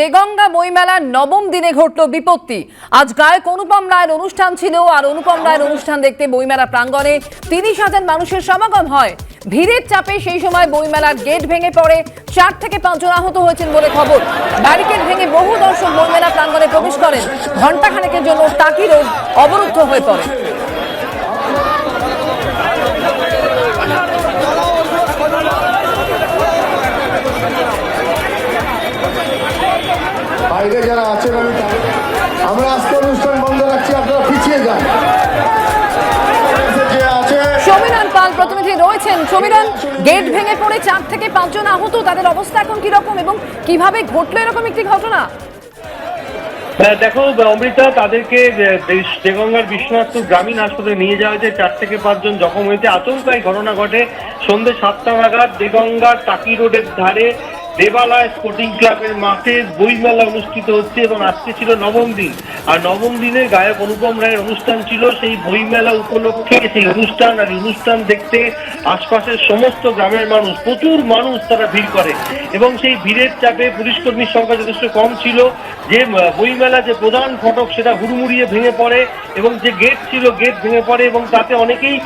দেগঙ্গা বইমেলার নবম দিনে ঘটল বিপত্তি। আজ গায়ক অনুপম রায়ের অনুষ্ঠান ছিল, আর অনুপম রায়ের অনুষ্ঠান দেখতে বইমেলা প্রাঙ্গণে তিরিশ হাজার মানুষের সমাগম হয়। ভিড়ের চাপে সেই সময় বইমেলার গেট ভেঙে পড়ে। চার থেকে পাঁচজন আহত হয়েছেন বলে খবর। ব্যারিকেড ভেঙে বহু দর্শক বইমেলা প্রাঙ্গণে প্রবেশ করেন। ঘণ্টাখানেকের জন্য টাকি রোড অবরুদ্ধ হয়ে পড়ে। বাইরে যারা আছেন আমি আমরা আজকে অনুষ্ঠান বন্ধ রাখছি আপনারা পিছিয়ে যান। সমীরণ পাল প্রতিনিধি রয়েছেন সমীরণ গেট ভেঙে পড়ে চার থেকে পাঁচজন আহত তাদের অবস্থা এখন কি রকম এবং কীভাবে ঘটলো এরকম একটি ঘটনা? হ্যাঁ, দেখো অমৃতা তাদেরকে দেগঙ্গার বিশ্বনাথপুর গ্রামীণ হাসপাতালে নিয়ে যাওয়া হয়েছে। চার থেকে পাঁচজন জখম হয়েছে। আচমকাই ঘটনা ঘটে সন্ধ্যে সাতটা নাগাদ। দেগঙ্গার টাকি রোডের ধারে দেবালয় স্পোর্টিং ক্লাবের মাঠে বইমেলা অনুষ্ঠিত হচ্ছে এবং আজকে ছিল নবম দিন। আর নবম দিনে গায়ক অনুপম রায়ের অনুষ্ঠান ছিল সেই বইমেলা উপলক্ষে। সেই অনুষ্ঠান আর অনুষ্ঠান দেখতে আশপাশের সমস্ত গ্রামের মানুষ, প্রচুর মানুষ তারা ভিড় করে। এবং সেই ভিড়ের চাপে পুলিশ কর্মীর সংখ্যা যথেষ্ট কম ছিল। যে বইমেলা যে প্রধান ফটক সেটা হুড়মুড়িয়ে ভেঙে পড়ে এবং যে গেট ছিল গেট ভেঙে পড়ে এবং তাতে অনেকেই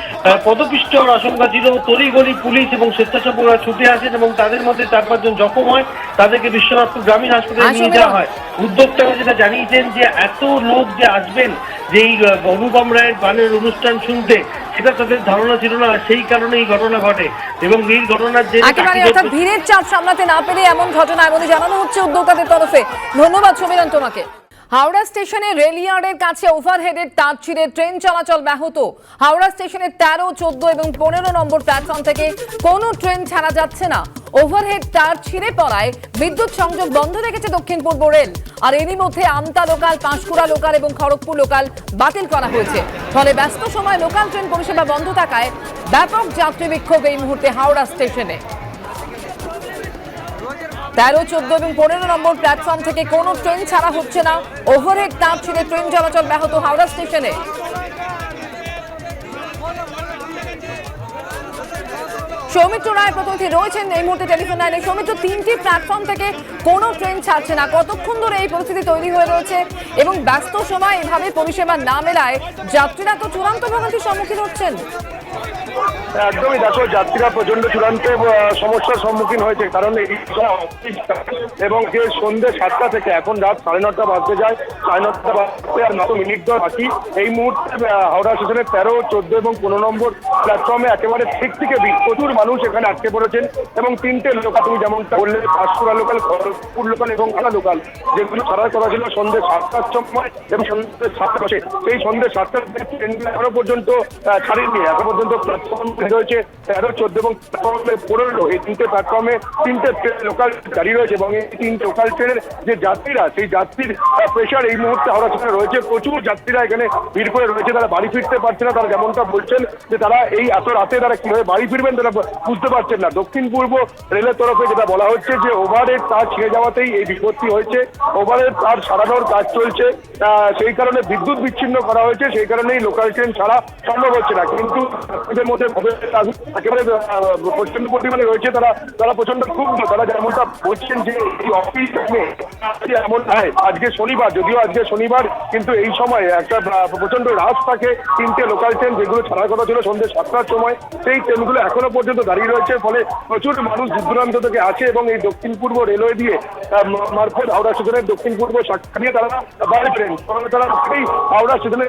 পদপিষ্ট হওয়ার আশঙ্কা ছিল। তড়িগড়ি পুলিশ এবং স্বেচ্ছাসেবকরা ছুটে আসেন এবং তাদের মধ্যে চার পাঁচজন জখম হয় তাদেরকে বিশ্বনাথপুর গ্রামীণ হাসপাতালে নিয়ে যাওয়া হয়। উদ্যোক্তারা যেটা জানিয়েছেন যে এত লোক যে আসবেন যে এই অনুপম রায়ের গানের অনুষ্ঠান শুনতে সেটা তাদের ধারণা ছিল না সেই কারণে এই ঘটনা ঘটে। এবং এই ঘটনার যে ভিড়ের চাপ সামলাতে না পেরে এমন ঘটনা এমনই জানানো হচ্ছে উদ্যোক্তাদের তরফে। ধন্যবাদ সমীরণ তোমাকে। হাওড়া স্টেশনে রেল ইয়ার্ডের কাছে ওভারহেডের তার ছিঁড়ে ট্রেন চলাচল ব্যাহত। হাওড়া স্টেশনের তেরো, চোদ্দ এবং পনেরো নম্বর প্ল্যাটফর্ম থেকে কোনো ট্রেন ছাড়া যাচ্ছে না। ওভারহেড তার ছিঁড়ে পড়ায় বিদ্যুৎ সংযোগ বন্ধ রেখেছে দক্ষিণ পূর্ব রেল। আর এরই মধ্যে আমতা লোকাল পাঁশকুড়া লোকাল এবং খড়গপুর লোকাল বাতিল করা হয়েছে। ফলে ব্যস্ত সময় লোকাল ট্রেন পরিষেবা বন্ধ থাকায় ব্যাপক যাত্রী বিক্ষোভ এই মুহূর্তে হাওড়া স্টেশনে। তেরো, চোদ্দ এবং পনেরো নম্বর প্ল্যাটফর্ম থেকে কোনো ট্রেন ছাড়া হচ্ছে না। ওভারহেড তার ছিঁড়ে ট্রেন চলাচল ব্যাহত হাওড়া স্টেশনে সৌমিত্র রায় প্রতিনিধি রয়েছেন এই মুহূর্তে টেলিফোন লাইনে সৌমিত্র, তিনটি প্ল্যাটফর্ম থেকে কোনো ট্রেন ছাড়ছে না। কতক্ষণ ধরে এই পরিস্থিতি তৈরি হয়ে রয়েছে এবং ব্যস্ত সময় এভাবে পরিষেবা না মেলায় যাত্রীরা তো চূড়ান্ত ভোগান্তির সম্মুখীন হচ্ছেন। একদমই দেখো, যাত্রীরা প্রচণ্ড চূড়ান্ত সমস্যার সম্মুখীন হয়েছে, কারণ এবং যে সন্ধ্যে সাতটা থেকে এখন রাত সাড়ে নটা বাজতে যায়, সাড়ে নটা বাজতে আর মাত্র মিনিট দশ বাকি। এই মুহূর্তে হাওড়া স্টেশনের তেরো, চোদ্দ এবং পনেরো নম্বর প্ল্যাটফর্মে একেবারে ঠিক থেকে প্রচুর মানুষ এখানে আটকে পড়েছেন এবং তিনটে লোকাল তুমি যেমনটা বললে, পাঁশকুড়া লোকাল খড়গপুর লোকাল এবং খালা লোকাল যেগুলো ছাড়ার কথা ছিল সন্ধ্যে সাতটার সময় এবং সন্ধ্যে সাতটা সেই সন্ধ্যে সাতটার ট্রেনগুলো এখনও পর্যন্ত ছাড়েনি, এখনও পর্যন্ত প্ল্যাটফর্ম রয়েছে। তেরো, চোদ্দ এবং প্ল্যাটফর্মে পনেরো। এই তিনটে প্ল্যাটফর্মে তিনটে লোকাল দাঁড়িয়ে রয়েছে এবং এই তিন লোকাল ট্রেনের যে যাত্রীরা, সেই যাত্রীর প্রেশার এই মুহূর্তে হাওড়া স্টেশনে রয়েছে। প্রচুর যাত্রীরা এখানে ভিড় করে রয়েছে। তারা বাড়ি ফিরতে পারছে না। তারা যেমনটা বলছেন যে তারা এই এত রাতে তারা কীভাবে বাড়ি ফিরবেন তারা বুঝতে পারছেন না। দক্ষিণ পূর্ব রেলের তরফে যেটা বলা হচ্ছে যে ওভারের তার ছিঁড়ে যাওয়াতেই এই বিপত্তি হয়েছে। ওভারের তার সারানোর কাজ চলছে। সেই কারণে বিদ্যুৎ বিচ্ছিন্ন করা হয়েছে। সেই কারণেই লোকাল ট্রেন ছাড়া সম্ভব হচ্ছে না। কিন্তু এদের মধ্যে একেবারে প্রচণ্ড পরিমাণে রয়েছে, তারা তারা প্রচণ্ড খুব তারা যেমনটা বলছেন যে এই অফিস এমন হয় আজকে শনিবার, যদিও আজকে শনিবার, কিন্তু এই সময় একটা প্রচণ্ড রাশ থাকে তিনটে লোকাল ট্রেন যেগুলো ছাড়ার কথা ছিল সন্ধ্যে সাতটার সময়। সেই ট্রেনগুলো এখনও পর্যন্ত দাঁড়িয়ে রয়েছে, ফলে প্রচুর মানুষ দূর দূরান্ত থেকে আসে এবং এই দক্ষিণ পূর্ব রেলওয়ে দিয়ে মারফত হাওড়া স্টেশনের দক্ষিণ পূর্ব শাখা দিয়ে তারা বাড়ি ট্রেন তারা এই হাওড়া স্টেশনে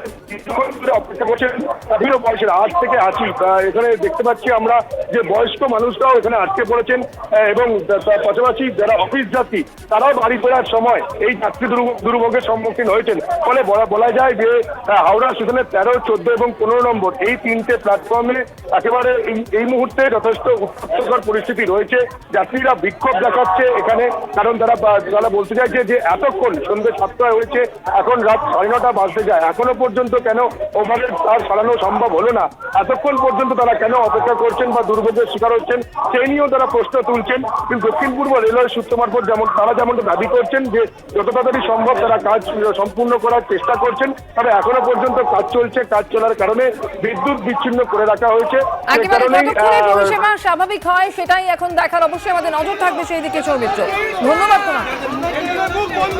অপেক্ষা করছেন। বিভিন্ন বয়সের আজ থেকে আছি। এখানে দেখতে পাচ্ছি আমরা যে বয়স্ক মানুষরাও এখানে আটকে পড়েছেন এবং পাশাপাশি যারা অফিস যাত্রী, তারাও বাড়ি ফেরার সময় এই যাত্রী দুর্ভোগের সম্মুখীন হয়েছেন। ফলে বলা যায় যে হাওড়া স্টেশনের তেরো, চোদ্দ এবং পনেরো নম্বর এই তিনটে প্ল্যাটফর্মে একেবারে এই- মুহূর্তে যথেষ্ট উত্তপ্তকর পরিস্থিতি রয়েছে। যাত্রীরা বিক্ষোভ দেখাচ্ছে এখানে, কারণ তারা তারা বলতে চাইছে যে, এতক্ষণ সন্ধ্যে সাতটায় হয়েছে, এখন রাত সাড়ে নটা বাজতে যায়। এখনও পর্যন্ত কেন ওভারের তার সারানো সম্ভব হলো না? এতক্ষণ পর্যন্ত তারা কেন অপেক্ষা করছেন বা দুর্ভোগের শিকার হচ্ছেন সেই নিয়েও তারা প্রশ্ন তুলছেন। কিন্তু দক্ষিণ পূর্ব রেলওয়ে সূত্র মারফত যেমন তারা যেমনটা দাবি করছেন যে যত তাড়াতাড়ি সম্ভব তারা কাজ সম্পূর্ণ করার চেষ্টা করছেন তবে এখনও পর্যন্ত কাজ চলছে কাজ চলার কারণে বিদ্যুৎ বিচ্ছিন্ন করে রাখা হয়েছে। স্বাভাবিক হয় সেটাই এখন দেখার অবশ্যই আমাদের নজর থাকবে সেই দিকে সৌমিত্র। ধন্যবাদ বন্ধ